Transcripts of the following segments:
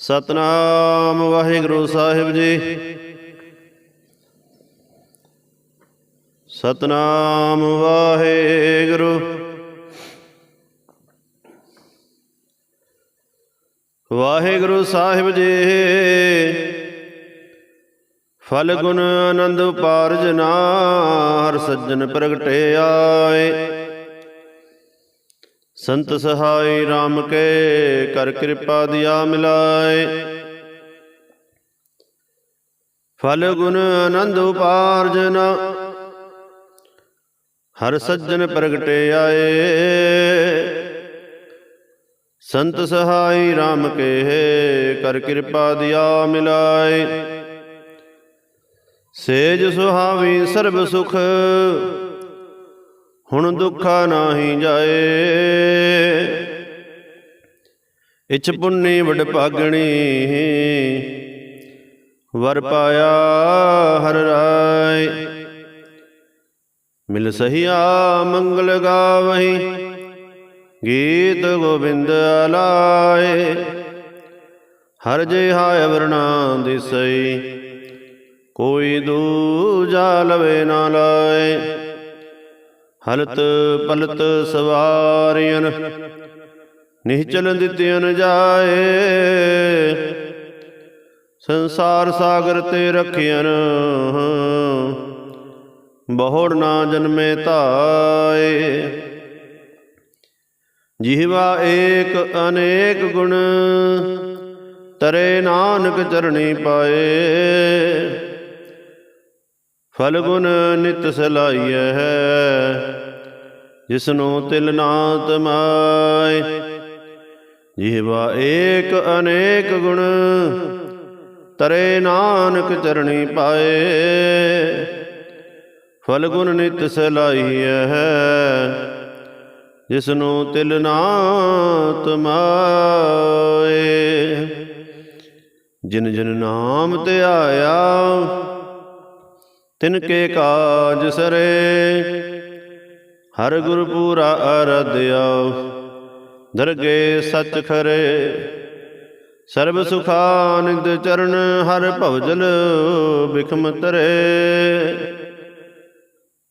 ਸਤਨਾਮ ਵਾਹਿਗੁਰੂ ਸਾਹਿਬ ਜੀ। ਸਤਨਾਮ ਵਾਹਿਗੁਰੂ। ਵਾਹਿਗੁਰੂ ਸਾਹਿਬ ਜੀ ਫਲ ਗੁਣ ਆਨੰਦ ਉਪਾਰਜਨਾਰ ਹਰ ਸੱਜਣ ਪ੍ਰਗਟਿਆਏ। ਸੰਤ ਸਹਾਈ RAM ਕੇ ਕਰ ਕਿਰਪਾ ਦਿਆ ਮਿਲਾਏ। ਫਲ ਗੁਣ ਆਨੰਦ ਉਪਾਰਜਨ, ਹਰ ਸੱਜਣ ਪ੍ਰਗਟੇ ਆਏ। ਸੰਤ ਸਹਾਈ RAM ਕੇ ਕਰ ਕਿਰਪਾ ਦਿਆ ਮਿਲਾਏ। ਸੇਜ ਸੁਹਾਵੀ ਸਰਬ ਸੁਖ ਹੁਣ ਦੁੱਖਾ ਨਾਹੀ ਜਾਏ। ਇਛ ਪੁੰਨੀ ਵਡ ਭਾਗਣੀ। ਵਰ ਪਾਇਆ ਹਰ ਰਾਏ। ਮਿਲ ਸਹੀਆ ਮੰਗਲ ਗਾਵਹੀ। ਗੀਤ ਗੋਬਿੰਦ ਆਲਾਏ ਹਰ ਜੇ ਜਿਹਾ ਅਵਰਣਾ ਦਿਸਈ ਕੋਈ ਦੂਜਾ ਲਵੇ ਨਾ ਲਾਏ। ਹਲਤ ਪਲਤ ਸਵਾਰਿයਨ ਨਿਹਚਲ ਦਿੱਤਿਆਨ ਜਾਏ। ਸੰਸਾਰ ਸਾਗਰ ਤੇ ਰਖਿਆਨ ਬਹੁੜ ਨਾ ਜਨਮੇ ਧਾਏ। ਜੀਵਾ ਏਕ ਅਨੇਕ ਗੁਣ, ਤਰੇ ਨਾਨਕ ਚਰਣੀ ਪਾਏ। ਫਲ ਗੁਣ ਨਿਤ ਸਲਾਈਐ। ਜਿਸਨੂੰ ਤਿਲ ਨਾ ਤਮਾਏ ਜੀਵਾ ਏਕ ਅਨੇਕ ਗੁਣ ਤਰੇ ਨਾਨਕ ਚਰਣੀ ਪਾਏ। ਫਲ ਗੁਣ ਨਿਤ ਸਲਾਈਐ। ਜਿਸਨੂੰ ਤਿਲ ਨਾ ਤਮਾਏ ਜਿਨ ਜਿਨ ਨਾਮ ਤੇ ਆਇਆ ਤਿਨ ਕੇ ਕਾਜ ਸਰੇ। ਹਰ ਗੁਰ ਪੂਰਾ ਅਰਧਿਆ ਦਰਗੇ ਸਚ ਖਰੇ। ਸਰਬ ਸੁਖਾਨੰਦ ਚਰਨ ਹਰ ਭਵਜਲ ਬਿਖਮ ਤਰੇ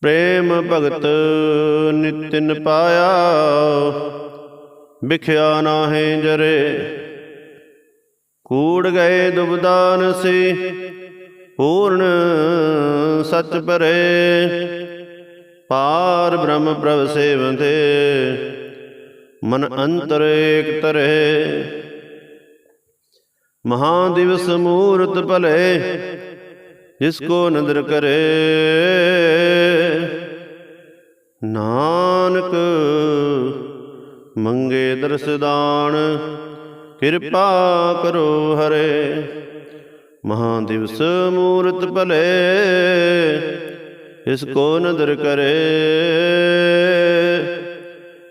ਪ੍ਰੇਮ ਭਗਤ ਨਿਤਿਨ ਪਾਇਆ। ਵਿਖਿਆ ਨਾਹੇ ਜਰੇ। ਕੂੜ ਗਏ ਦੁਬਦਾਨ ਸੀ। ਪੂਰਨ ਸਚ ਪਰੇ। ਪਾਰ ਬ੍ਰਹਮ ਪ੍ਰਭ ਸੇਵੰਦੇ ਮਨ ਅੰਤਰ ਏਕ ਤਰੇ ਮਹਾ ਦਿਵਸ ਮੂਰਤ ਭਲੇ, ਜਿਸ ਕੋ ਨਦਰ ਕਰੇ। ਨਾਨਕ ਮੰਗੇ ਦਰਸ ਦਾਨ, ਕਿਰਪਾ ਕਰੋ ਹਰੇ। ਮਹਾ ਦਿਵਸ ਮੂਰਤ ਭਲੇ, ਇਸ ਕੋ ਨਦਰ ਕਰੇ।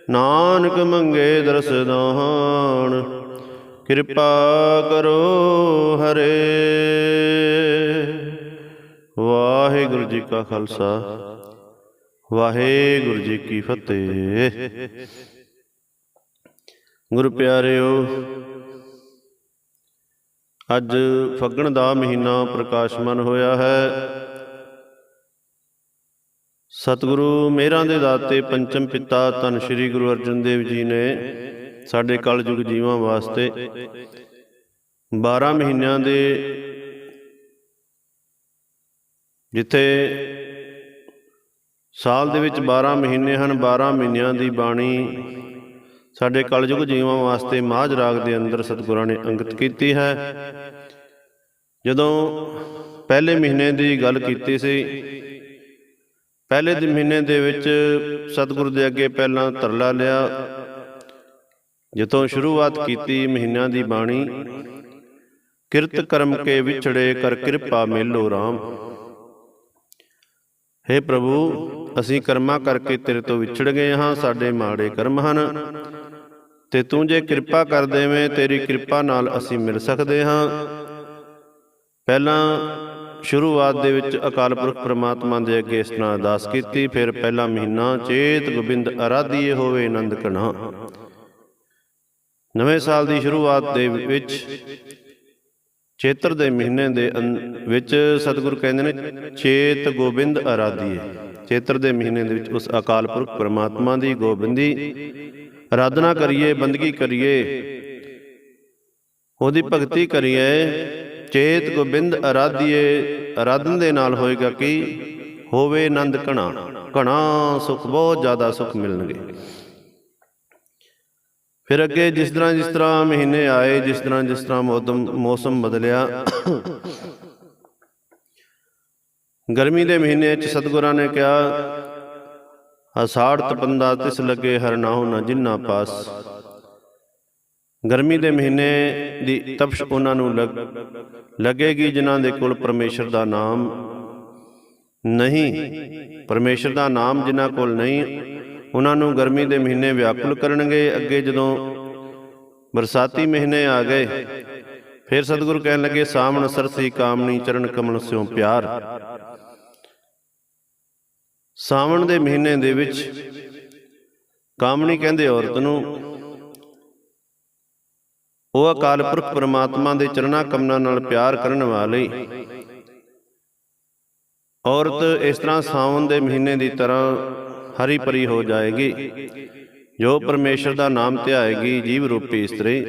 ਨਾਨਕ ਮੰਗੇ ਦਰਸ ਦਾਨ, ਕਿਰਪਾ ਕਰੋ ਹਰੇ। ਵਾਹਿਗੁਰੂ ਜੀ ਕਾ ਖਾਲਸਾ, ਵਾਹਿਗੁਰੂ ਜੀ ਕੀ ਫਤਿਹ। ਗੁਰੂ ਪਿਆਰਿਓ ਅੱਜ ਫੱਗਣ ਦਾ ਮਹੀਨਾ ਪ੍ਰਕਾਸ਼ਮਨ ਹੋਇਆ ਹੈ। ਸਤਿਗੁਰੂ ਮੇਰਾਂ ਦੇ ਦਾਤੇ ਪੰਚਮ ਪਿਤਾ ਧੰਨ ਸ਼੍ਰੀ ਗੁਰੂ ਅਰਜਨ ਦੇਵ ਜੀ ਨੇ ਸਾਡੇ ਕਲਯੁਗ ਜੀਵਾਂ ਵਾਸਤੇ 12 ਮਹੀਨਿਆਂ ਦੇ ਜਿੱਥੇ ਸਾਲ ਦੇ ਵਿੱਚ 12 ਮਹੀਨੇ ਹਨ 12 ਮਹੀਨਿਆਂ ਦੀ ਬਾਣੀ ਸਾਡੇ ਕਲਯੁਗ ਜੀਵਾਂ ਵਾਸਤੇ ਮਾਝ ਰਾਗ ਦੇ ਅੰਦਰ ਸਤਿਗੁਰਾਂ ਨੇ ਅੰਕਿਤ ਕੀਤੀ ਹੈ। ਜਦੋਂ ਪਹਿਲੇ ਮਹੀਨੇ ਦੀ ਗੱਲ ਕੀਤੀ ਸੀ, ਪਹਿਲੇ ਦੇ ਮਹੀਨੇ ਦੇ ਵਿੱਚ ਸਤਿਗੁਰ ਦੇ ਅੱਗੇ ਪਹਿਲਾਂ ਤਰਲਾ ਲਿਆ। ਜਦੋਂ ਸ਼ੁਰੂਆਤ ਕੀਤੀ ਮਹੀਨਾ ਦੀ ਬਾਣੀ, ਕਿਰਤ ਕਰਮ ਕੇ ਵਿਛੜੇ ਕਰ ਕਿਰਪਾ ਮੇਲੋ RAM हे ਪ੍ਰਭੂ ਅਸੀਂ ਕਰਮਾਂ ਕਰਕੇ ਤੇਰੇ ਤੋਂ ਵਿਛੜ ਗਏ ਹਾਂ, ਸਾਡੇ ਮਾੜੇ ਕਰਮ ਹਨ। ਤੇ ਤੂੰ ਜੇ ਕਿਰਪਾ ਕਰ ਦੇਵੇਂ, ਤੇਰੀ ਕਿਰਪਾ ਨਾਲ ਅਸੀਂ ਮਿਲ ਸਕਦੇ ਹਾਂ। ਪਹਿਲਾਂ ਸ਼ੁਰੂਆਤ ਦੇ ਵਿੱਚ ਅਕਾਲ ਪੁਰਖ ਪ੍ਰਮਾਤਮਾ ਦੇ ਅੱਗੇ ਇਸ ਤਰ੍ਹਾਂ ਅਰਦਾਸ ਕੀਤੀ, ਫਿਰ ਪਹਿਲਾ ਮਹੀਨਾ ਚੇਤ ਗੋਬਿੰਦ ਅਰਾਧੀਏ ਹੋਵੇ ਆਨੰਦ ਕਣਾ ਨਵੇਂ ਸਾਲ ਦੀ ਸ਼ੁਰੂਆਤ ਦੇ ਵਿੱਚ ਚੇਤਰ ਦੇ ਮਹੀਨੇ ਦੇ ਅੰ- ਵਿੱਚ ਸਤਿਗੁਰੂ ਕਹਿੰਦੇ ਨੇ, ਚੇਤ ਗੋਬਿੰਦ ਅਰਾਧੀਏ ਚੇਤਰ ਦੇ ਮਹੀਨੇ ਦੇ ਵਿੱਚ ਉਸ ਅਕਾਲ ਪੁਰਖ ਪ੍ਰਮਾਤਮਾ ਦੀ ਗੋਬਿੰਦੀ ਆਰਾਧਨਾ ਕਰੀਏ, ਬੰਦਗੀ ਕਰੀਏ। ਉਹਦੀ ਭਗਤੀ ਕਰੀਏ। ਚੇਤ ਗੋਬਿੰਦ ਆਰਾਧੀਏ ਆਰਾਧਨ ਦੇ ਨਾਲ ਹੋਏਗਾ ਕਿ? ਹੋਵੇ ਆਨੰਦ ਘਣਾ ਘਣਾ ਸੁਖ, ਬਹੁਤ ਜ਼ਿਆਦਾ ਸੁਖ ਮਿਲਣਗੇ। ਫਿਰ ਅੱਗੇ ਜਿਸ ਤਰ੍ਹਾਂ ਜਿਸ ਤਰ੍ਹਾਂ ਮਹੀਨੇ ਆਏ, ਜਿਸ ਤਰ੍ਹਾਂ ਜਿਸ ਤਰ੍ਹਾਂ ਮੌਸਮ ਮੌਸਮ ਬਦਲਿਆ ਗਰਮੀ ਦੇ ਮਹੀਨੇ 'ਚ ਸਤਿਗੁਰਾਂ ਨੇ ਕਿਹਾ ਅਸਾੜ ਤਪੰਦਾ ਤਿਸ ਲੱਗੇ ਹਰ ਨਾਉ ਨਾ ਜਿੰਨਾ ਪਾਸ। ਗਰਮੀ ਦੇ ਮਹੀਨੇ ਦੀ ਤਪਸ਼ ਉਹਨਾਂ ਨੂੰ ਲੱਗੇਗੀ ਜਿਨ੍ਹਾਂ ਦੇ ਕੋਲ ਪਰਮੇਸ਼ਰ ਦਾ ਨਾਮ ਨਹੀਂ। ਪਰਮੇਸ਼ਰ ਦਾ ਨਾਮ ਜਿਨ੍ਹਾਂ ਕੋਲ ਨਹੀਂ, ਉਹਨਾਂ ਨੂੰ ਗਰਮੀ ਦੇ ਮਹੀਨੇ ਵਿਆਕੁਲ ਕਰਨਗੇ। ਅੱਗੇ ਜਦੋਂ ਬਰਸਾਤੀ ਮਹੀਨੇ ਆ ਗਏ, ਫਿਰ ਸਤਿਗੁਰੂ ਕਹਿਣ ਲੱਗੇ, ਸਾਵਣ ਸਰਸੀ ਕਾਮਣੀ ਚਰਨ ਕਮਲ ਸਿਉ ਪਿਆਰ। ਸਾਵਣ ਦੇ ਮਹੀਨੇ ਦੇ ਵਿੱਚ ਕਾਮਣੀ ਕਹਿੰਦੇ ਔਰਤ ਨੂੰ, ਉਹ ਅਕਾਲ ਪੁਰਖ ਪਰਮਾਤਮਾ ਦੇ ਚਰਨਾਂ ਕਮਲਾਂ ਨਾਲ ਪਿਆਰ ਕਰਨ ਵਾਲੀ ਔਰਤ ਇਸ ਤਰ੍ਹਾਂ ਸਾਵਣ ਦੇ ਮਹੀਨੇ ਦੀ ਤਰ੍ਹਾਂ ਹਰੀ ਭਰੀ ਹੋ ਜਾਏਗੀ। ਜੋ ਪਰਮੇਸ਼ਰ ਦਾ ਨਾਮ ਧਿਆਏਗੀ ਜੀਵ ਰੂਪੀ ਇਸਤਰੀ।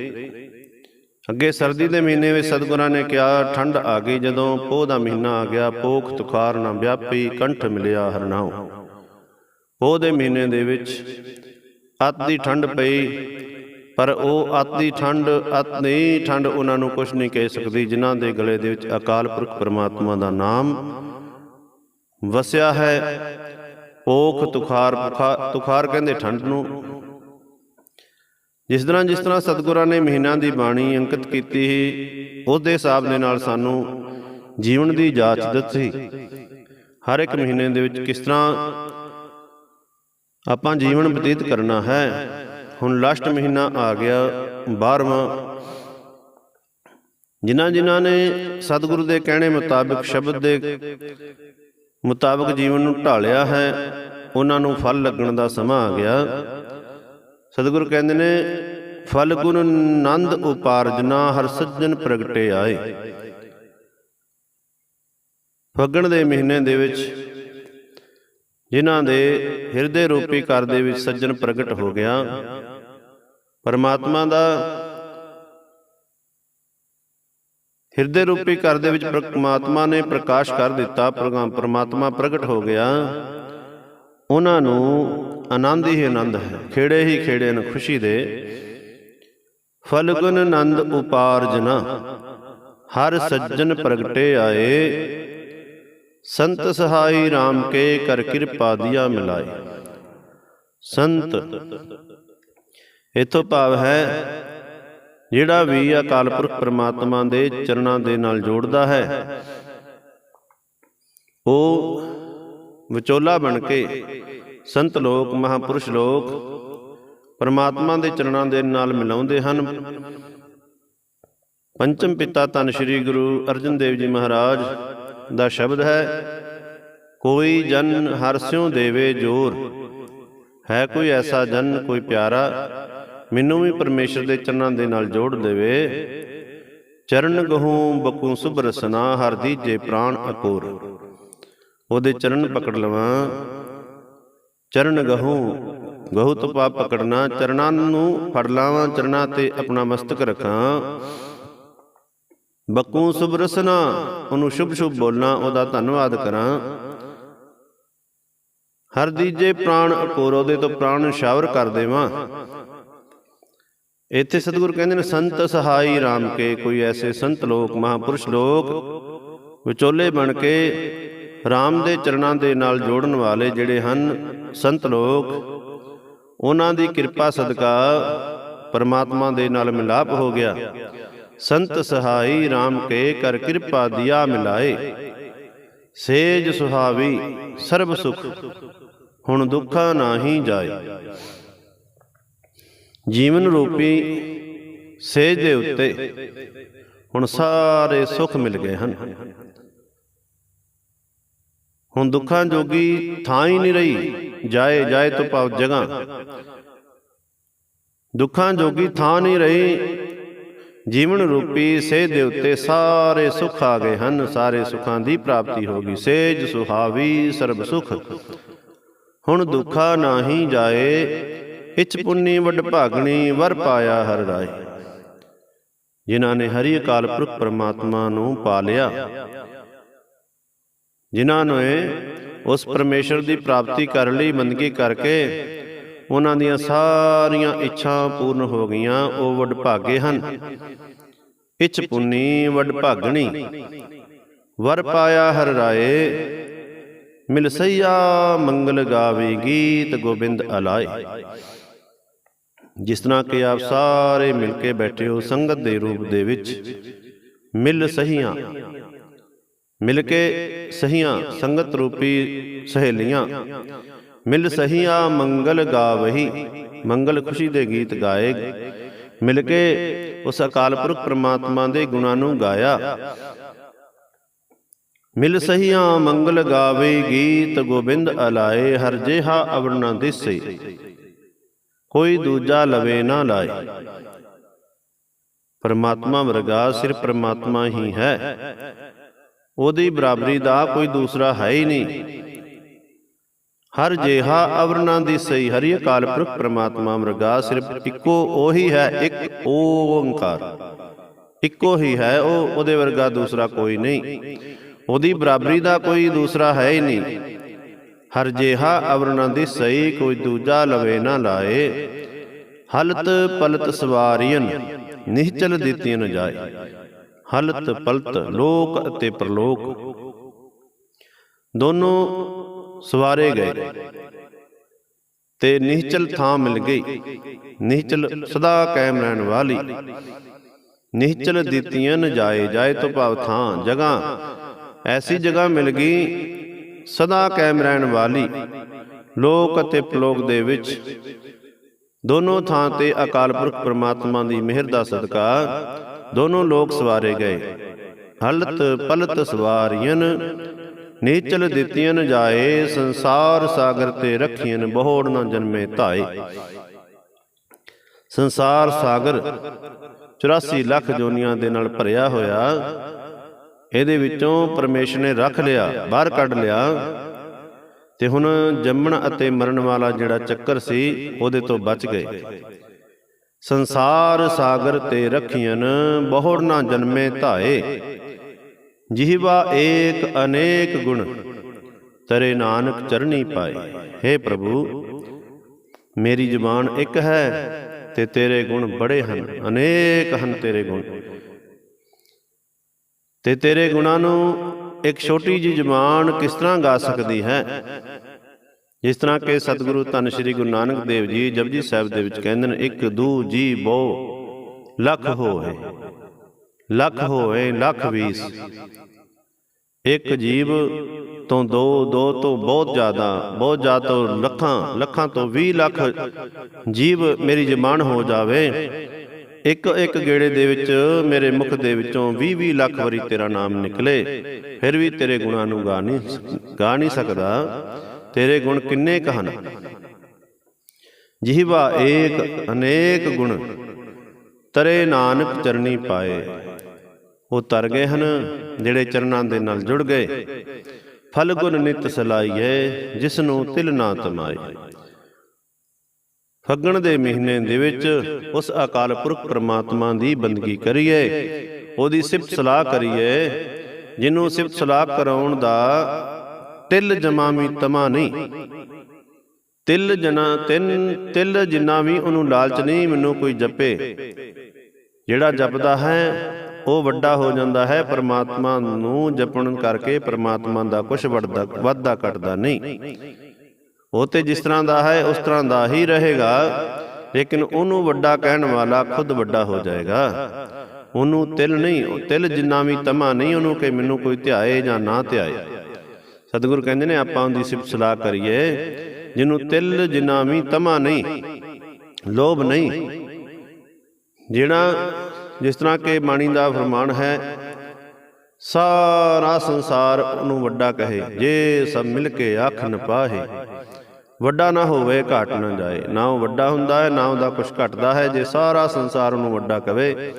ਅੱਗੇ ਸਰਦੀ ਦੇ ਮਹੀਨੇ ਵਿੱਚ ਸਤਿਗੁਰਾਂ ਨੇ ਕਿਹਾ, ਠੰਡ ਆ ਗਈ ਜਦੋਂ ਪੋਹ ਦਾ ਮਹੀਨਾ ਆ ਗਿਆ, ਪੋਖ ਤੁਖਾਰ ਨਾ ਵਿਆਪੀ, ਕੰਠ ਮਿਲਿਆ ਹਰਨਾਉ। ਪੋਹ ਦੇ ਮਹੀਨੇ ਦੇ ਵਿੱਚ ਅਤ ਦੀ ਠੰਡ ਪਈ, ਪਰ ਉਹ ਅਤ ਦੀ ਠੰਡ, ਅਤ ਨਹੀਂ ਠੰਡ ਉਹਨਾਂ ਨੂੰ ਕੁਝ ਨਹੀਂ ਕਹਿ ਸਕਦੀ, ਜਿਨ੍ਹਾਂ ਦੇ ਗਲੇ ਦੇ ਵਿੱਚ ਅਕਾਲ ਪੁਰਖ ਪਰਮਾਤਮਾ ਦਾ ਨਾਮ ਵਸਿਆ ਹੈ। ਪੋਖ ਤੁਖਾਰ ਪੁਖਾ- ਤੁਖਾਰ ਕਹਿੰਦੇ ਠੰਡ ਨੂੰ। ਜਿਸ ਤਰ੍ਹਾਂ ਜਿਸ ਤਰ੍ਹਾਂ ਸਤਿਗੁਰਾਂ ਨੇ ਮਹੀਨਾ ਦੀ ਬਾਣੀ ਅੰਕਿਤ ਕੀਤੀ ਸੀ, ਉਹਦੇ ਹਿਸਾਬ ਦੇ ਨਾਲ ਸਾਨੂੰ ਜੀਵਨ ਦੀ ਜਾਂਚ ਦਿੱਤੀ। ਹਰ ਇੱਕ ਮਹੀਨੇ ਦੇ ਵਿੱਚ ਕਿਸ ਤਰ੍ਹਾਂ ਆਪਾਂ ਜੀਵਨ ਬਤੀਤ ਕਰਨਾ ਹੈ? ਹੁਣ ਲਾਸਟ ਮਹੀਨਾ ਆ ਗਿਆ 12ਵਾਂ ਜਿਨ੍ਹਾਂ ਜਿਨ੍ਹਾਂ ਨੇ ਸਤਿਗੁਰੂ ਦੇ ਕਹਿਣੇ ਮੁਤਾਬਿਕ ਸ਼ਬਦ ਦੇ ਮੁਤਾਬਕ ਜੀਵਨ ਨੂੰ ਢਾਲਿਆ ਹੈ, ਉਹਨਾਂ ਨੂੰ ਫਲ ਲੱਗਣ ਦਾ ਸਮਾਂ ਆ ਗਿਆ। ਸਤਿਗੁਰੂ ਕਹਿੰਦੇ ਨੇ, ਫਲ ਗੁਣ ਨੰਦ ਉਪਾਰਜਨਾ, ਹਰ ਸੱਜਣ ਪ੍ਰਗਟੇ ਆਏ। ਫੱਗਣ ਦੇ ਮਹੀਨੇ ਦੇ ਵਿੱਚ ਜਿਨ੍ਹਾਂ ਦੇ ਹਿਰਦੇ ਰੂਪੀ ਘਰ ਦੇ ਵਿੱਚ ਸੱਜਣ ਪ੍ਰਗਟ ਹੋ ਗਿਆ, ਪਰਮਾਤਮਾ ਦਾ ਹਿਰਦੇ ਰੂਪੀ ਘਰ ਦੇ ਵਿੱਚ ਪਰਮਾਤਮਾ ਨੇ ਪ੍ਰਕਾਸ਼ ਕਰ ਦਿੱਤਾ ਪ੍ਰਗਾ- ਪਰਮਾਤਮਾ ਪ੍ਰਗਟ ਹੋ ਗਿਆ। ਉਹਨਾਂ ਨੂੰ ਆਨੰਦ ਹੀ ਆਨੰਦ ਹੈ। ਖੇੜੇ ਹੀ ਖੇੜੇ ਨੇ ਖੁਸ਼ੀ ਦੇ। ਫਲਗੁਨ ਆਨੰਦ ਉਪਾਰਜਨਾ ਹਰ ਸੱਜਣ ਪ੍ਰਗਟੇ ਆਏ। ਸੰਤ ਸਹਾਈ RAM ਕੇ ਕਰ ਕਿਰਪਾ ਦਿਆ ਮਿਲਾਏ। ਸੰਤ, ਇਥੋਂ ਭਾਵ ਹੈ, ਜਿਹੜਾ ਵੀ ਅਕਾਲ ਪੁਰਖ ਪ੍ਰਮਾਤਮਾ ਦੇ ਚਰਨਾਂ ਦੇ ਨਾਲ ਜੋੜਦਾ ਹੈ, ਉਹ ਵਿਚੋਲਾ ਬਣ ਕੇ ਸੰਤ ਲੋਕ, ਮਹਾਪੁਰਸ਼ ਲੋਕ ਪਰਮਾਤਮਾ ਦੇ ਚਰਨਾਂ ਦੇ ਨਾਲ ਮਿਲਾਉਂਦੇ ਹਨ। ਪੰਚਮ ਪਿਤਾ ਧੰਨ ਸ਼੍ਰੀ ਗੁਰੂ ਅਰਜਨ ਦੇਵ ਜੀ ਮਹਾਰਾਜ ਦਾ ਸ਼ਬਦ ਹੈ, ਕੋਈ ਜਨ ਹਰ ਸਿਉ ਦੇਵੇ ਜੋਰ, ਹੈ ਕੋਈ ਐਸਾ ਜਨ ਕੋਈ ਪਿਆਰਾ, ਮੈਨੂੰ ਵੀ ਪਰਮੇਸ਼ਰ ਦੇ ਚਰਨਾਂ ਦੇ ਨਾਲ ਜੋੜ ਦੇਵੇ। ਚਰਨ ਗਹੂ ਬਕੂ ਸੁਭ ਰਸਨਾ, ਹਰ ਦੀਜੇ ਪ੍ਰਾਣ ਅਕੂਰ, ਉਹਦੇ ਚਰਨ ਪਕੜ ਲਵਾਂ ਚਰਨ ਗਹੂ। ਗਹੂ ਤੋਂ ਪਕੜਨਾ, ਚਰਨਾਂ ਨੂੰ ਫੜ ਲਾਵਾਂ, ਚਰਨਾਂ ਤੇ ਆਪਣਾ ਮਸਤਕ ਰੱਖਾਂ। ਬਕੂ ਸੁਭ ਉਹਨੂੰ ਸ਼ੁਭ ਸ਼ੁਭ ਬੋਲਣਾ ਉਹਦਾ ਧੰਨਵਾਦ ਕਰਾਂ। ਹਰ ਦੀਜੇ ਪ੍ਰਾਣ ਅਕੂਰ ਉਹਦੇ ਤੋਂ ਪ੍ਰਾਣ ਸ਼ਾਵਰ ਕਰ ਦੇਵਾਂ। ਇੱਥੇ ਸਤਿਗੁਰ ਕਹਿੰਦੇ ਨੇ, ਸੰਤ ਸਹਾਈ RAM ਕੇ, ਕੋਈ ਐਸੇ ਸੰਤ ਲੋਕ, ਮਹਾਪੁਰਸ਼ ਲੋਕ, ਵਿਚੋਲੇ ਬਣ ਕੇ RAM ਦੇ ਚਰਨਾਂ ਦੇ ਨਾਲ ਜੋੜਨ ਵਾਲੇ ਜਿਹੜੇ ਹਨ, ਸੰਤ ਲੋਕ, ਉਹਨਾਂ ਦੀ ਕਿਰਪਾ ਸਦਕਾ ਪਰਮਾਤਮਾ ਦੇ ਨਾਲ ਮਿਲਾਪ ਹੋ ਗਿਆ। ਸੰਤ ਸਹਾਈ RAM ਕੇ ਕਰ ਕਿਰਪਾ ਦਿਆ ਮਿਲਾਏ। ਸੇਜ ਸੁਹਾਵੀ, ਸਰਬ ਸੁਖ, ਹੁਣ ਦੁੱਖਾ ਨਾਹੀ ਜਾਏ। ਜੀਵਨ ਰੂਪੀ ਸੇਜ ਦੇ ਉੱਤੇ ਹੁਣ ਸਾਰੇ ਸੁੱਖ ਮਿਲ ਗਏ ਹਨ। ਹੁਣ ਦੁੱਖਾਂ ਜੋਗੀ ਥਾਂ ਹੀ ਨਹੀਂ ਰਹੀ। ਜਾਏ ਜਾਏ ਤੋਂ ਭਾਵ ਜਗ੍ਹਾ। ਦੁੱਖਾਂ ਜੋਗੀ ਥਾਂ ਨਹੀਂ ਰਹੀ। ਜੀਵਨ ਰੂਪੀ ਸੇ ਦੇ ਉੱਤੇ ਸਾਰੇ ਸੁੱਖ ਆ ਗਏ ਹਨ। ਸਾਰੇ ਸੁੱਖਾਂ ਦੀ ਪ੍ਰਾਪਤੀ ਹੋ ਗਈ। ਸੇਜ ਸੁਹਾਵੀ ਸਰਬ ਸੁਖ। ਹੁਣ ਦੁੱਖਾ ਨਾਹੀ ਜਾਏ ਇਚ ਪੁੰਨੀ ਵੱਡ ਭਾਗਣੀ ਵਰ ਪਾਇਆ ਹਰ ਰਾਏ। ਜਿਨ੍ਹਾਂ ਨੇ ਹਰੀ ਅਕਾਲ ਪੁਰਖ ਪਰਮਾਤਮਾ ਨੂੰ ਪਾ ਲਿਆ ਜਿਨ੍ਹਾਂ ਨੇ ਉਸ ਪਰਮੇਸ਼ਰ ਦੀ ਪ੍ਰਾਪਤੀ ਕਰ ਲਈ ਬੰਦਗੀ ਕਰਕੇ ਉਹਨਾਂ ਦੀਆਂ ਸਾਰੀਆਂ ਇੱਛਾ ਪੂਰਨ ਹੋ ਗਈਆਂ, ਉਹ ਵੱਡ ਭਾਗੇ ਹਨ। ਇਚ ਪੁੰਨੀ ਵੱਡ ਭਾਗਣੀ ਵਰ ਪਾਇਆ ਹਰ ਰਾਏ, ਮਿਲ ਸਈਆ ਮੰਗਲ ਗਾਵੇ ਗੀਤ ਗੋਬਿੰਦ ਅਲਾਏ। ਜਿਸ ਤਰ੍ਹਾਂ ਕਿ ਆਪ ਸਾਰੇ ਮਿਲ ਕੇ ਬੈਠੇ ਹੋ ਸੰਗਤ ਦੇ ਰੂਪ ਦੇ ਵਿੱਚ, ਮਿਲ ਸਹੀਆਂ। ਮਿਲ ਕੇ ਸਹੀਆਂ ਸੰਗਤ ਰੂਪੀ ਸਹੇਲੀਆਂ। ਮਿਲ ਸਹੀਆਂ ਮੰਗਲ ਗਾਵਹੀ, ਮੰਗਲ ਖੁਸ਼ੀ ਦੇ ਗੀਤ ਗਾਏ। ਮਿਲ ਕੇ ਉਸ ਅਕਾਲ ਪੁਰਖ ਪ੍ਰਮਾਤਮਾ ਦੇ ਗੁਣਾਂ ਨੂੰ ਗਾਇਆ। ਮਿਲ ਸਹੀਆਂ ਮੰਗਲ ਗਾਵੇ ਗੀਤ ਗੋਬਿੰਦ ਅਲਾਏ, ਹਰ ਜਿਹਾ ਅਵਰ ਨਾ ਦਿਸੇ। ਕੋਈ ਦੂਜਾ ਲਵੇ ਨਾ ਲਾਏ। ਪਰਮਾਤਮਾ ਵਰਗਾ ਸਿਰਫ ਪਰਮਾਤਮਾ ਹੀ ਹੈ। ਉਹਦੀ ਬਰਾਬਰੀ ਦਾ ਕੋਈ ਦੂਸਰਾ ਹੈ ਹੀ ਨਹੀਂ। ਹਰ ਜਿਹਾ ਅਵਰਨਾ ਦੀ ਸਹੀ ਹਰੀ ਅਕਾਲ ਪੁਰਖ ਪ੍ਰਮਾਤਮਾ ਵਰਗਾ ਸਿਰਫ ਇੱਕੋ ਉਹੀ ਹੈ ਇੱਕ ਓੰਕਾਰ। ਇੱਕੋ ਹੀ ਹੈ ਉਹ ਉਹਦੇ ਵਰਗਾ ਦੂਸਰਾ ਕੋਈ ਨਹੀਂ। ਉਹਦੀ ਬਰਾਬਰੀ ਦਾ ਕੋਈ ਦੂਸਰਾ ਹੈ ਹੀ ਨਹੀਂ। ਹਰ ਜਿਹਾ ਅਵਰਨਾ ਦੀ ਸਹੀ ਕੋਈ ਦੂਜਾ ਲਵੇ ਨਾ ਲਾਏ। ਹਲਤ ਪਲਤ ਸਵਾਰੀਆਂ ਨਿਹਚਲ ਦਿੱਤੀਆਂ ਨ ਜਾਏ। ਹਲਤ ਪਲਤ ਲੋਕ ਅਤੇ ਪ੍ਰਲੋਕ। ਦੋਨੋਂ ਸਵਾਰੇ ਗਏ ਤੇ ਨਿਹਚਲ ਥਾਂ ਮਿਲ ਗਈ। ਨਿਹਚਲ ਸਦਾ ਕਾਇਮ ਰਹਿਣ ਵਾਲੀ। ਨਿਹਚਲ ਦਿੱਤੀਆਂ ਨ ਜਾਏ ਜਾਏ ਤੋਂ ਭਾਵ ਥਾਂ ਜਗ੍ਹਾ। ਐਸੀ ਜਗ੍ਹਾ ਮਿਲ ਗਈ ਸਦਾ ਕਾਇਮ ਰਹਿਣ ਵਾਲੀ। ਲੋਕ ਅਤੇ ਪ੍ਰਲੋਕ ਦੇ ਵਿੱਚ ਦੋਨੋਂ ਥਾਂ ਤੇ ਅਕਾਲ ਪੁਰਖ ਪ੍ਰਮਾਤਮਾ ਦੀ ਮਿਹਰ ਦਾ ਸਦਕਾ ਦੋਨੋਂ ਲੋਕ ਸਵਾਰੇ ਗਏ। ਹਲਤ ਪਲਤ ਸਵਾਰੀਆਂ ਨੀਚਲ ਦਿੱਤੀਆਂ ਜਾਏ ਸੰਸਾਰ ਸਾਗਰ ਤੇ ਰੱਖੀਆਂ ਬਹੋੜ ਨਾ ਜਨਮੇ ਧਾਏ। ਸੰਸਾਰ ਸਾਗਰ 84 ਲੱਖ ਜੋਨੀਆਂ ਦੇ ਨਾਲ ਭਰਿਆ ਹੋਇਆ। ਇਹਦੇ ਵਿੱਚੋਂ ਪਰਮੇਸ਼ਰ ਨੇ ਰੱਖ ਲਿਆ ਬਾਹਰ ਕੱਢ ਲਿਆ। ਤੇ ਹੁਣ ਜੰਮਣ ਅਤੇ ਮਰਨ ਵਾਲਾ ਜਿਹੜਾ ਚੱਕਰ ਸੀ, ਉਹਦੇ ਤੋਂ ਬਚ ਗਏ। ਸੰਸਾਰ ਸਾਗਰ ਤੇ ਰੱਖੀਆਂ ਬਹੁੜ ਨਾ ਜਨਮੇ ਧਾਏ। ਜਿਹਵਾ ਏਕ ਅਨੇਕ ਗੁਣ, ਤਰੇ ਨਾਨਕ ਚਰਣੀ ਪਾਏ। हे ਪ੍ਰਭੂ, ਮੇਰੀ ਜ਼ੁਬਾਨ ਇੱਕ ਹੈ ਤੇ ਤੇਰੇ ਗੁਣ ਬੜੇ ਹਨ, ਅਨੇਕ ਹਨ ਤੇਰੇ ਗੁਣ। ਤੇ ਤੇਰੇ ਗੁਣਾਂ ਨੂੰ ਇੱਕ ਛੋਟੀ ਜਿਹੀ ਜ਼ੁਬਾਨ ਕਿਸ ਤਰ੍ਹਾਂ ਗਾ ਸਕਦੀ ਹੈ? ਜਿਸ ਤਰ੍ਹਾਂ ਕਿ ਸਤਿਗੁਰੂ ਧੰਨ ਸ਼੍ਰੀ ਗੁਰੂ ਨਾਨਕ ਦੇਵ ਜੀ ਜਪਜੀ ਸਾਹਿਬ ਦੇ ਵਿੱਚ ਕਹਿੰਦੇ ਨੇ, ਇੱਕ ਦੂ ਜੀ ਬੋ, ਲੱਖ ਹੋਏ ਲੱਖ ਹੋਏ, ਲੱਖ ਵੀਸ। ਇੱਕ ਜੀਵ ਤੋਂ ਦੋ ਦੋ ਤੋਂ ਬਹੁਤ ਜ਼ਿਆਦਾ ਬਹੁਤ ਜ਼ਿਆਦਾ ਤੋਂ ਲੱਖਾਂ ਲੱਖਾਂ ਤੋਂ 20 ਲੱਖ ਜੀਵ ਮੇਰੀ ਜਮਾਨ ਹੋ ਜਾਵੇ। ਇੱਕ ਇੱਕ ਗੇੜੇ ਦੇ ਵਿੱਚ ਮੇਰੇ ਮੁਖ ਦੇ ਵਿੱਚੋਂ 20 20 ਲੱਖ ਵਾਰੀ ਤੇਰਾ ਨਾਮ ਨਿਕਲੇ। ਫਿਰ ਵੀ ਤੇਰੇ ਗੁਣਾਂ ਨੂੰ ਗਾ ਨਹੀਂ ਗਾ ਨਹੀਂ ਸਕਦਾ। ਤੇਰੇ ਗੁਣ ਕਿੰਨੇ ਕੁ ਜਿਹਵਾ ਏਕ ਅਨੇਕ ਗੁਣ, ਤਰੇ ਨਾਨਕ ਚਰਨੀ ਪਾਏ। ਉਹ ਤਰ ਗਏ ਹਨ, ਜਿਹੜੇ ਚਰਨਾਂ ਦੇ ਨਾਲ ਜੁੜ ਗਏ। ਫਲ ਗੁਣ ਨਿਤ ਸਲਾਈਏ, ਜਿਸ ਨੂੰ ਤਿਲ ਨਾ ਤਮਾਏ। ਫੱਗਣ ਦੇ ਮਹੀਨੇ ਦੇ ਵਿੱਚ ਉਸ ਅਕਾਲ ਪੁਰਖ ਪ੍ਰਮਾਤਮਾ ਦੀ ਬੰਦਗੀ ਕਰੀਏ। ਉਹਦੀ ਸਿਫਤ ਸਲਾਹ ਕਰੀਏ ਜਿਹਨੂੰ ਸਿਫਤ ਸਲਾਹ ਕਰਾਉਣ ਦਾ ਤਿਲ ਜਮਾਮੀ ਤਮਾ ਨਹੀਂ। ਤਿਲ ਜਨਾ ਤਿੰਨ, ਤਿਲ ਜਿੰਨਾ ਵੀ ਉਹਨੂੰ ਲਾਲਚ ਨਹੀਂ, ਮੈਨੂੰ ਕੋਈ ਜਪੇ। ਜਿਹੜਾ ਜਪਦਾ ਹੈ, ਉਹ ਵੱਡਾ ਹੋ ਜਾਂਦਾ ਹੈ। ਪਰਮਾਤਮਾ ਨੂੰ ਜਪਣ ਕਰਕੇ ਪਰਮਾਤਮਾ ਦਾ ਕੁਝ ਵੱਡਦਾ, ਵੱਧਦਾ, ਘਟਦਾ ਨਹੀਂ। ਉਹ ਤੇ ਜਿਸ ਤਰ੍ਹਾਂ ਦਾ ਹੈ, ਉਸ ਤਰ੍ਹਾਂ ਦਾ ਹੀ ਰਹੇਗਾ। ਲੇਕਿਨ ਉਹਨੂੰ ਵੱਡਾ ਕਹਿਣ ਵਾਲਾ ਖੁਦ ਵੱਡਾ ਹੋ ਜਾਏਗਾ। ਉਹਨੂੰ ਤਿਲ ਨਹੀਂ, ਤਿਲ ਜਿੰਨਾ ਵੀ ਤਮਾ ਨਹੀਂ, ਉਹਨੂੰ ਕਿ ਮੈਨੂੰ ਕੋਈ ਧਿਆਏ ਜਾਂ ਨਾ ਧਿਆਏ। ਸਤਿਗੁਰ ਕਹਿੰਦੇ ਨੇ, ਆਪਾਂ ਉਹਦੀ ਸਿਫਤ ਸਲਾਹ ਕਰੀਏ। ਜਿਹਨੂੰ ਤਿਲ ਜਿੰਨਾ ਵੀ ਤਮਾ ਨਹੀਂ, ਲੋਭ ਨਹੀਂ, ਜਿਹੜਾ ਜਿਸ ਤਰ੍ਹਾਂ ਕਿ ਬਾਣੀ ਦਾ ਫਰਮਾਨ ਹੈ, ਸਾਰਾ ਸੰਸਾਰ ਉਹਨੂੰ ਵੱਡਾ ਕਹੇ, ਜੇ ਸਭ ਮਿਲ ਕੇ ਆਖ ਨ ਪਾਹੇ। ਵੱਡਾ ਨਾ ਹੋਵੇ, ਘਟ ਨਾ ਜਾਏ। ਨਾ ਉਹ ਵੱਡਾ ਹੁੰਦਾ ਹੈ, ਨਾ ਉਹਦਾ ਕੁਝ ਘਟਦਾ ਹੈ। ਜੇ ਸਾਰਾ ਸੰਸਾਰ ਉਹਨੂੰ ਵੱਡਾ ਕਵੇ,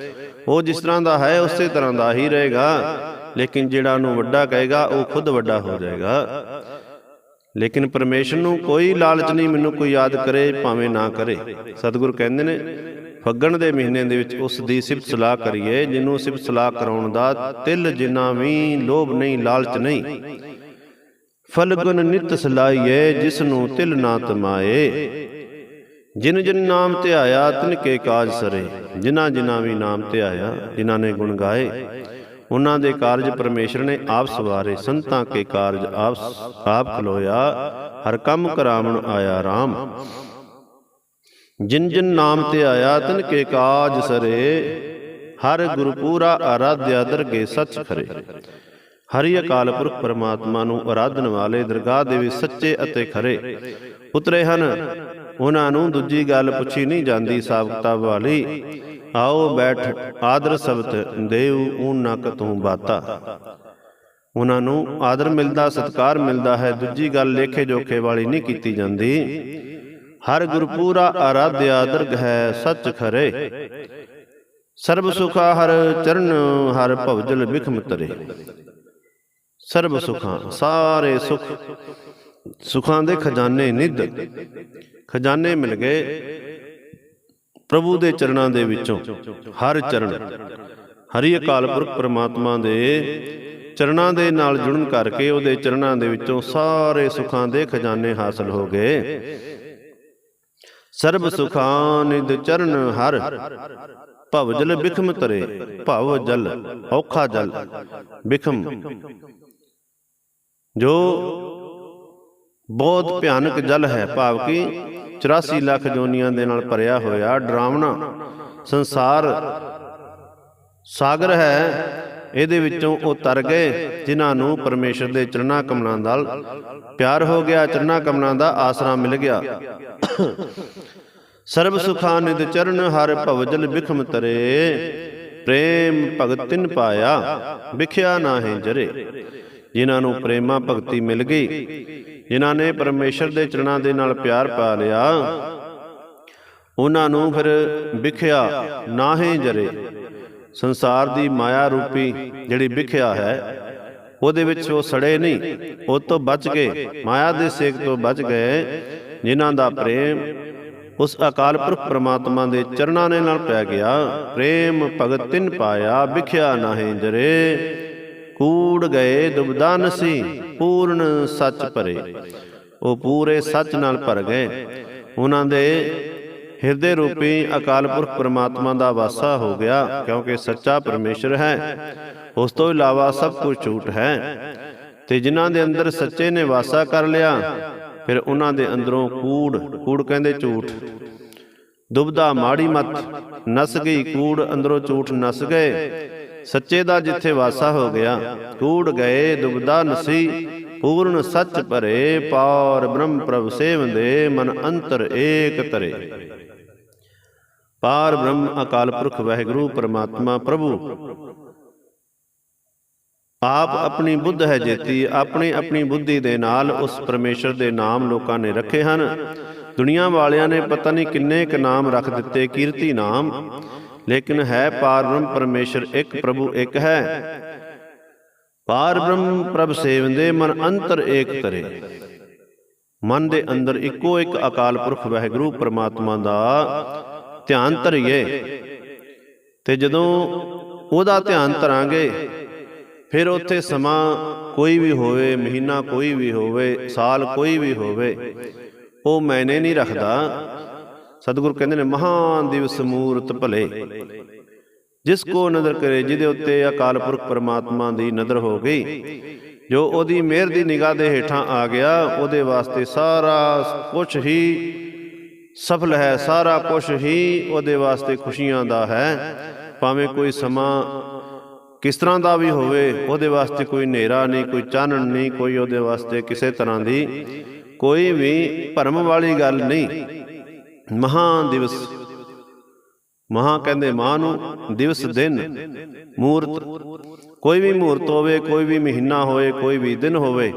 ਉਹ ਜਿਸ ਤਰ੍ਹਾਂ ਦਾ ਹੈ, ਉਸੇ ਤਰ੍ਹਾਂ ਦਾ ਹੀ ਰਹੇਗਾ। ਲੇਕਿਨ ਜਿਹੜਾ ਉਹਨੂੰ ਵੱਡਾ ਕਹੇਗਾ, ਉਹ ਖੁਦ ਵੱਡਾ ਹੋ ਜਾਏਗਾ। ਲੇਕਿਨ ਪਰਮੇਸ਼ਰ ਨੂੰ ਕੋਈ ਲਾਲਚ ਨਹੀਂ, ਮੈਨੂੰ ਕੋਈ ਯਾਦ ਕਰੇ, ਭਾਵੇਂ ਨਾ ਕਰੇ। ਸਤਿਗੁਰ ਕਹਿੰਦੇ ਨੇ, ਫੱਗਣ ਦੇ ਮਹੀਨੇ ਦੇ ਵਿੱਚ ਉਸ ਦੀ ਸਿਫਤ ਸਲਾਹ ਕਰੀਏ, ਜਿਹਨੂੰ ਸਿਫਤ ਸਲਾਹ ਕਰਾਉਣ ਦਾ ਤਿਲ ਜਿੰਨਾ ਵੀ ਲੋਭ ਨਹੀਂ, ਲਾਲਚ ਨਹੀਂ। ਫਲਗੁਨ ਨਿਤ ਸਲਾਈਏ ਜਿਸ ਨੂੰ ਤਿਲ ਨਾ ਤਮਾਏ। ਜਿਨ ਜਿਨ ਨਾਮ ਤੇ ਆਇਆ, ਤਿਨ ਕੇ ਕਾਜ ਸਰੇ। ਜਿਨ੍ਹਾਂ ਜਿਨ੍ਹਾਂ ਵੀ ਨਾਮ ਧਿਆਇਆ ਜਿਨ੍ਹਾਂ ਨੇ ਗੁਣ ਗਾਏ। ਉਹਨਾਂ ਦੇ ਕਾਰਜ ਪਰਮੇਸ਼ਰ ਨੇ ਆਪ ਸਵਾਰੇ। ਸੰਤਾਂ ਕੇ ਕਾਰਜ ਆਪ ਆਪ ਖਲੋਇਆ। ਹਰ ਕੰਮ ਕਰਾਵਣ ਆਇਆ ਰਾਮ। ਜਿਨ ਜਿਨ ਨਾਮ ਤੇ ਆਇਆ, ਤਿਨ ਕੇ ਕਾਜ ਸਰੇ। ਹਰ ਗੁਰੂ ਪੂਰਾ ਆਰਾਧਿਆ ਦਰਗੇ ਸੱਚ ਖਰੇ। ਹਰੀ ਅਕਾਲ ਪੁਰਖ ਪਰਮਾਤਮਾ ਨੂੰ ਆਰਾਧਨ ਵਾਲੇ ਦਰਗਾਹ ਦੇ ਵਿੱਚ ਸੱਚੇ ਅਤੇ ਖਰੇ ਉਤਰੇ ਹਨ। ਉਹਨਾਂ ਨੂੰ ਦੂਜੀ ਗੱਲ ਪੁੱਛੀ ਨਹੀਂ ਜਾਂਦੀ ਸਾਬਕਤਾ ਵਾਲੀ। ਆਓ ਬੈਠ, ਆਦਰ ਸਬਤ ਦੇਵ ਊਨ ਨਾ ਕਤੂ ਬਾਤਾ। ਉਹਨਾਂ ਨੂੰ ਆਦਰ ਮਿਲਦਾ, ਸਤਕਾਰ ਮਿਲਦਾ ਹੈ। ਦੂਜੀ ਗੱਲ ਲੇਖੇ ਜੋਖੇ ਵਾਲੀ ਨਹੀਂ ਕੀਤੀ ਜਾਂਦੀ। ਹਰ ਗੁਰਪੂਰਾ ਆਰਾਧਿਆ ਦਰਗ ਹੈ, ਸੱਚ ਖਰੇ। ਸਰਬ ਸੁਖਾ ਹਰ ਚਰਨ, ਹਰ ਭਵਜਲ ਬਿਖਮ ਤਰੇ। ਸਰਬ ਸੁਖਾਂ ਸਾਰੇ ਸੁਖ। ਸੁਖਾਂ। ਦੇ ਖਜ਼ਾਨੇ ਨਿੱਧ ਖਜ਼ਾਨੇ ਮਿਲ ਗਏ ਪ੍ਰਭੂ ਦੇ ਚਰਨਾਂ ਦੇ ਵਿੱਚੋਂ। ਹਰ ਚਰਨ। ਹਰੀ ਅਕਾਲ ਪੁਰਖ ਪ੍ਰਮਾਤਮਾ ਦੇ ਚਰਨਾਂ ਦੇ ਨਾਲ ਜੁੜਨ ਕਰਕੇ ਉਹਦੇ ਚਰਨਾਂ ਦੇ ਵਿੱਚੋਂ ਸਾਰੇ ਸੁਖਾਂ ਦੇ ਖਜ਼ਾਨੇ ਹਾਸਲ ਹੋ ਗਏ। ਸਰਬ ਸੁਖਾਂ ਨਿਦ ਚਰਨ ਹਰ। ਭਵ ਜਲ ਬਿਖਮ ਤਰੇ ਭਵ ਜਲ ਔਖਾ ਜਲ ਬਿਖਮ। ਜੋ ਬਹੁਤ ਭਿਆਨਕ ਜਲ ਹੈ, ਭਾਵ ਕਿ 84 ਲੱਖ ਜੋਨੀਆਂ ਦੇ ਨਾਲ ਭਰਿਆ ਹੋਇਆ ਡਰਾਵਣਾ ਸੰਸਾਰ ਸਾਗਰ ਹੈ। ਇਹਦੇ ਵਿੱਚੋਂ ਉਹ ਤਰ ਗਏ, ਜਿਨ੍ਹਾਂ ਨੂੰ ਪਰਮੇਸ਼ਰ ਦੇ ਚਰਨਾਂ ਕਮਲਾਂ ਨਾਲ ਪਿਆਰ ਹੋ ਗਿਆ, ਚਰਨਾਂ ਕਮਲਾਂ ਦਾ ਆਸਰਾ ਮਿਲ ਗਿਆ। ਸਰਬ ਸੁਖਾ ਨਿਦ ਚਰਨ ਹਰ ਭਵਜਲ ਬਿਖਮ ਤਰੇ, ਪ੍ਰੇਮ ਭਗਤਿਨ ਪਾਇਆ, ਵਿਖਿਆ ਨਾਹੀਂ ਜਰੇ। ਜਿਨ੍ਹਾਂ ਨੂੰ ਪ੍ਰੇਮਾ ਭਗਤੀ ਮਿਲ ਗਈ। ਜਿਨ੍ਹਾਂ ਨੇ ਪਰਮੇਸ਼ਰ ਦੇ ਚਰਨਾਂ ਦੇ ਨਾਲ ਪਿਆਰ ਪਾ ਲਿਆ, ਉਹਨਾਂ ਨੂੰ ਫਿਰ ਵਿਖਿਆ ਨਾਹੀਂ ਜਰੇ। ਸੰਸਾਰ ਦੀ ਮਾਇਆ ਰੂਪੀ ਜਿਹੜੀ ਵਿਖਿਆ ਹੈ, ਉਹਦੇ ਵਿੱਚ ਉਹ ਸੜੇ ਨਹੀਂ, ਉਹ ਤੋਂ ਬਚ ਗਏ। ਮਾਇਆ ਦੇ ਸੇਕ ਤੋਂ ਬਚ ਗਏ, ਜਿਨ੍ਹਾਂ ਦਾ ਪ੍ਰੇਮ ਉਸ ਅਕਾਲ ਪੁਰਖ ਪ੍ਰਮਾਤਮਾ ਦੇ ਚਰਨਾਂ ਦੇ ਨਾਲ ਪੈ ਗਿਆ। ਪ੍ਰੇਮ ਭਗਤ ਤਿਨ ਪਾਇਆ, ਵਿਖਿਆ ਨਾਹੀਂ ਜਰੇ। ਕੂੜ ਗਏ ਦੁਬਦਾ ਨਸੀ ਪੂਰਨ ਸੱਚ ਭਰੇ। ਉਹ ਪੂਰੇ ਸੱਚ ਨਾਲ ਭਰ ਗਏ। ਉਹਨਾਂ ਦੇ ਹਿਰਦੇ ਰੂਪੀ ਅਕਾਲ ਪੁਰਖ ਪ੍ਰਮਾਤਮਾ ਦਾ ਵਾਸਾ ਹੋ ਗਿਆ, ਕਿਉਂਕਿ ਸੱਚਾ ਪਰਮੇਸ਼ਰ ਹੈ। ਉਸ ਤੋਂ ਇਲਾਵਾ ਸਭ ਕੁਝ ਝੂਠ ਹੈ। ਤੇ ਜਿਨ੍ਹਾਂ ਦੇ ਅੰਦਰ ਸੱਚੇ ਨੇ ਵਾਸਾ ਕਰ ਲਿਆ, ਫਿਰ ਉਹਨਾਂ ਦੇ ਅੰਦਰੋਂ ਕੂੜ ਕੂੜ ਕਹਿੰਦੇ ਝੂਠ। ਦੁਬਦਾ ਮਾੜੀ ਮਤ, ਨਸ ਗਈ ਕੂੜ, ਅੰਦਰੋਂ ਝੂਠ ਨਸ ਗਏ। ਸੱਚੇ ਦਾ ਜਿੱਥੇ ਵਾਸਾ ਹੋ ਗਿਆ, ਕੂੜ ਗਏ ਦੁਬਦਾ ਨਸੀ, ਪੂਰਨ ਸੱਚ ਭਰੇ, ਪਾਰ ਬ੍ਰਹਮ ਪ੍ਰਭ ਸੇਵੰਦੇ, ਮਨ ਅੰਤਰ ਏਕ ਤਰੇ ਪਾਰ ਬ੍ਰਹਮ ਅਕਾਲ ਪੁਰਖ ਵਾਹਿਗੁਰੂ ਪਰਮਾਤਮਾ ਪ੍ਰਭੂ, ਆਪ ਆਪਣੀ ਬੁੱਧ ਹੈ ਜੇਤੀ, ਆਪਣੀ ਆਪਣੀ ਬੁੱਧੀ ਦੇ ਨਾਲ ਉਸ ਪਰਮੇਸ਼ਰ ਦੇ ਨਾਮ ਲੋਕਾਂ ਨੇ ਰੱਖੇ ਹਨ। ਦੁਨੀਆ ਵਾਲਿਆਂ ਨੇ ਪਤਾ ਨਹੀਂ ਕਿੰਨੇ ਕ ਨਾਮ ਰੱਖ ਦਿੱਤੇ, ਕੀਰਤੀ ਨਾਮ ਲੇਕਿਨ ਹੈ ਪਾਰ ਬ੍ਰਹਮ ਪਰਮੇਸ਼ਰ ਇੱਕ ਪ੍ਰਭੂ ਇੱਕ ਹੈ। ਪਾਰ ਬ੍ਰਹਮ ਪ੍ਰਭ ਸੇਵੰਦੇ ਮਨ ਅੰਤਰ ਏਕ ਤਰੇ ਮਨ ਦੇ ਅੰਦਰ ਇੱਕੋ ਇੱਕ ਅਕਾਲ ਪੁਰਖ ਵਾਹਿਗੁਰੂ ਪ੍ਰਮਾਤਮਾ ਦਾ ਧਿਆਨ ਧਰਿਏ। ਤੇ ਜਦੋਂ ਉਹਦਾ ਧਿਆਨ ਧਰਾਂਗੇ, ਫਿਰ ਉੱਥੇ ਸਮਾਂ ਕੋਈ ਵੀ ਹੋਵੇ, ਮਹੀਨਾ ਕੋਈ ਵੀ ਹੋਵੇ, ਸਾਲ ਕੋਈ ਵੀ ਹੋਵੇ, ਉਹ ਮੈਨੇ ਨਹੀਂ ਰੱਖਦਾ। ਸਤਿਗੁਰ ਕਹਿੰਦੇ ਨੇ, ਮਹਾਨ ਦਿਵਸ ਮੂਰਤ ਭਲੇ। ਜਿਸ ਕੋ ਨਜ਼ਰ ਕਰੇ, ਜਿਹਦੇ ਉੱਤੇ ਅਕਾਲ ਪੁਰਖ ਪਰਮਾਤਮਾ ਦੀ ਨਜ਼ਰ ਹੋ ਗਈ। ਜੋ ਉਹਦੀ ਮਿਹਰ ਦੀ ਨਿਗਾਹ ਦੇ ਹੇਠਾਂ ਆ ਗਿਆ, ਉਹਦੇ ਵਾਸਤੇ ਸਾਰਾ ਕੁਝ ਹੀ ਸਫਲ ਹੈ, ਸਾਰਾ ਕੁਝ ਹੀ ਉਹਦੇ ਵਾਸਤੇ ਖੁਸ਼ੀਆਂ ਦਾ ਹੈ। ਭਾਵੇਂ ਕੋਈ ਸਮਾਂ ਕਿਸ ਤਰ੍ਹਾਂ ਦਾ ਵੀ ਹੋਵੇ, ਉਹਦੇ ਵਾਸਤੇ ਕੋਈ ਹਨੇਰਾ ਨਹੀਂ, ਕੋਈ ਚਾਨਣ ਨਹੀਂ, ਕੋਈ ਉਹਦੇ ਵਾਸਤੇ ਕਿਸੇ ਤਰ੍ਹਾਂ ਦੀ ਕੋਈ ਵੀ ਭਰਮ ਵਾਲੀ ਗੱਲ ਨਹੀਂ। ਮਹਾਂ ਦਿਵਸ। ਮਹਾ ਕਹਿੰਦੇ ਮਾਂ ਨੂੰ ਦਿਵਸ ਦਿਨ। ਮੂਰਤ। ਕੋਈ ਵੀ ਮੂਰਤ ਹੋਵੇ, ਕੋਈ ਵੀ ਮਹੀਨਾ ਹੋਵੇ, ਕੋਈ ਵੀ ਦਿਨ ਹੋਵੇ,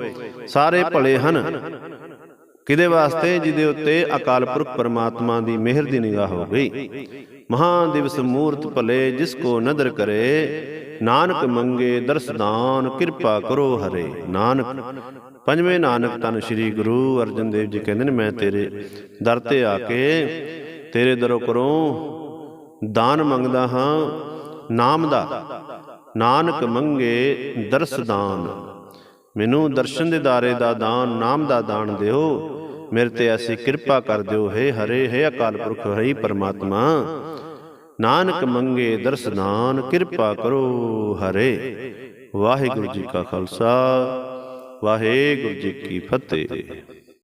ਸਾਰੇ ਭਲੇ ਹਨ। ਕਿਹਦੇ ਵਾਸਤੇ? ਜਿਹਦੇ ਉੱਤੇ ਅਕਾਲ ਪੁਰਖ ਪਰਮਾਤਮਾ ਦੀ ਮਿਹਰ ਦੀ ਨਿਗਾਹ ਹੋ ਗਈ। ਮਹਾ ਦਿਵਸ ਮੂਰਤ ਭਲੇ, ਜਿਸ ਕੋ ਨਦਰ ਕਰੇ। ਨਾਨਕ ਮੰਗੇ ਦਰਸਦਾਨ ਕਿਰਪਾ ਕਰੋ ਹਰੇ। ਨਾਨਕ ਪੰਜਵੇਂ ਨਾਨਕ ਤਨ ਸ੍ਰੀ ਗੁਰੂ ਅਰਜਨ ਦੇਵ ਜੀ ਕਹਿੰਦੇ ਨੇ, ਮੈਂ ਤੇਰੇ ਦਰ ਤੇ ਆ ਕੇ ਤੇਰੇ ਦਰੋਂ ਕਰੋ ਦਾਨ ਮੰਗਦਾ ਹਾਂ, ਨਾਮ ਦਾ। ਨਾਨਕ ਮੰਗੇ ਦਰਸਦਾਨ ਮੈਨੂੰ ਦਰਸ਼ਨ ਦੇ ਦਾਰੇ ਦਾ ਦਾਨ, ਨਾਮ ਦਾ ਦਾਨ ਦਿਓ। ਮੇਰੇ ਤੇ ਐਸੀ ਕਿਰਪਾ ਕਰ ਦਿਓ, ਹੈ ਹਰੇ, ਹੈ ਅਕਾਲ ਪੁਰਖ ਹੈ ਪਰਮਾਤਮਾ। ਨਾਨਕ ਮੰਗੇ ਦਰਸਦਾਨ ਕਿਰਪਾ ਕਰੋ ਹਰੇ। ਵਾਹਿਗੁਰੂ ਜੀ ਕਾ ਖਾਲਸਾ। ਵਾਹਿਗੁਰੂ ਜੀ ਕੀ ਫਤਿਹ।